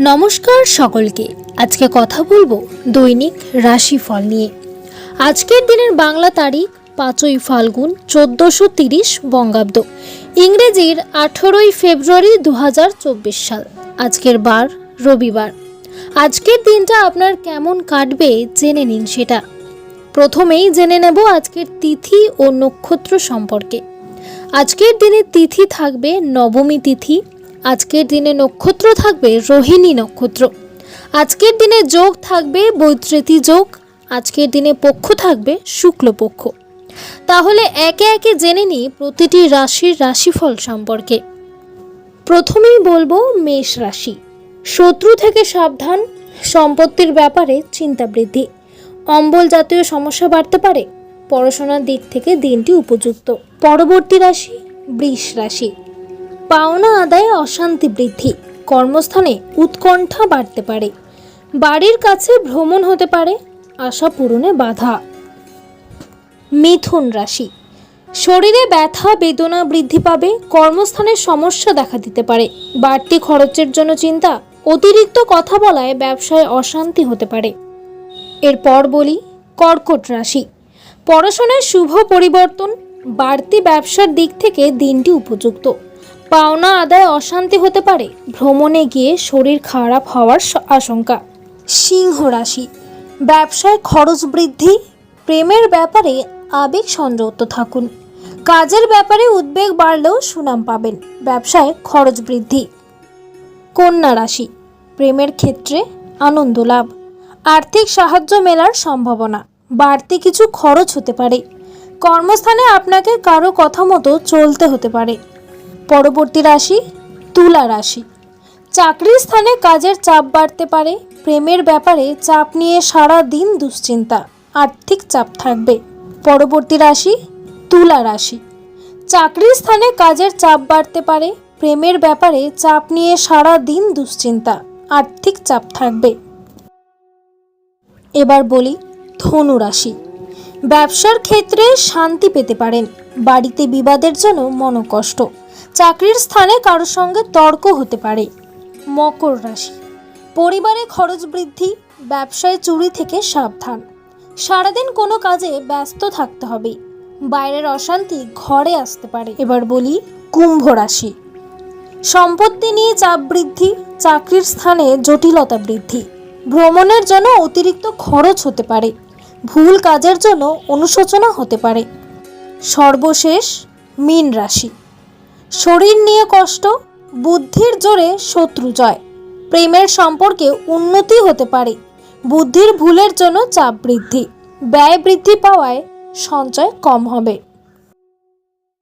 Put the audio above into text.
নমস্কার সকলকে। আজকে কথা বলব দৈনিক রাশিফল নিয়ে। আজকের দিনের বাংলা তারিখ পাঁচই ফাল্গুন চোদ্দোশো তিরিশ বঙ্গাব্দ। ইংরেজির আঠেরোই ফেব্রুয়ারি দু সাল। আজকের বার রবিবার। আজকের দিনটা আপনার কেমন কাটবে জেনে নিন সেটা। প্রথমেই জেনে নেব আজকের তিথি ও নক্ষত্র সম্পর্কে। আজকের দিনে তিথি থাকবে নবমী তিথি আজকের দিনে নক্ষত্র থাকবে রোহিণী নক্ষত্র। আজকের দিনে যোগ থাকবে বৈত্রেতি যোগ, আজকের দিনে পক্ষ থাকবে শুক্লপক্ষ। তাহলে একে একে জেনে নিই প্রতিটি রাশির রাশিফল সম্পর্কে। প্রথমেই বলব মেষ রাশি। শত্রু থেকে সাবধান, সম্পত্তির ব্যাপারে চিন্তা বৃদ্ধি। অম্বল জাতীয় সমস্যা বাড়তে পারে, পড়াশোনার দিক থেকে দিনটি উপযুক্ত। পরবর্তী রাশি বৃষ রাশি। পাওনা আদায়ে অশান্তি বৃদ্ধি। কর্মস্থানে উৎকণ্ঠা বাড়তে পারে। বাড়ির কাছে ভ্রমণ হতে পারে। আশা পূরণে বাধা। মিথুন রাশি। শরীরে ব্যথা, বেদনা বৃদ্ধি পাবে। কর্মস্থানের সমস্যা দেখা দিতে পারে। বাড়তি খরচের জন্য চিন্তা। অতিরিক্ত কথা বলায় ব্যবসায় অশান্তি হতে পারে। এরপর বলি, কর্কট রাশি। পড়াশোনায় শুভ পরিবর্তন। বাড়তি ব্যবসার দিক থেকে দিনটি উপযুক্ত। পাওনা আদায় অশান্তি হতে পারে। ভ্রমণে গিয়ে শরীর খারাপ হওয়ার আশঙ্কা। সিংহ রাশি। ব্যবসায় খরচ বৃদ্ধি। প্রেমের ব্যাপারে আবেগ সংযত থাকুন। কাজের ব্যাপারে উদ্বেগ বাড়লেও সুনাম পাবেন। ব্যবসায় খরচ বৃদ্ধি। কন্যা রাশি। প্রেমের ক্ষেত্রে আনন্দ লাভ। আর্থিক সাহায্য মেলার সম্ভাবনা। বাড়তি কিছু খরচ হতে পারে। কর্মস্থানে আপনাকে কারও কথা মতো চলতে হতে পারে। পরবর্তী রাশি, তুলা রাশি। চাকরির স্থানে কাজের চাপ বাড়তে পারে, প্রেমের ব্যাপারে চাপ নিয়ে সারা দিন দুশ্চিন্তা, আর্থিক চাপ থাকবে। পরবর্তী রাশি, তুলা রাশি। চাকরির স্থানে কাজের চাপ বাড়তে পারে, প্রেমের ব্যাপারে চাপ নিয়ে সারা দিন দুশ্চিন্তা, আর্থিক চাপ থাকবে। এবার বলি, ধনু রাশি। ব্যবসার ক্ষেত্রে শান্তি পেতে পারেন, বাড়িতে বিবাদের জন্য মনোকষ্ট। চাকরির স্থানে কারোর সঙ্গে তর্ক হতে পারে। মকর রাশি। পরিবারে খরচ বৃদ্ধি, ব্যবসায় চুরি থেকে সাবধান। সারাদিন কোনো কাজে ব্যস্ত থাকতে হবে। বাইরের অশান্তি ঘরে আসতে পারে। এবার বলি কুম্ভ রাশি। সম্পত্তি নিয়ে চাপ বৃদ্ধি, চাকরির স্থানে জটিলতা বৃদ্ধি। ভ্রমণের জন্য অতিরিক্ত খরচ হতে পারে। ভুল কাজের জন্য অনুশোচনা হতে পারে। সর্বশেষ মীন রাশি। শরীর নিয়ে কষ্ট, বুদ্ধির জোরে শত্রু জয়। প্রেমের সম্পর্কে উন্নতি হতে পারে। বুদ্ধির ভুলের জন্য চাপ বৃদ্ধি। ব্যয় বৃদ্ধি পাওয়ায় সঞ্চয় কম হবে।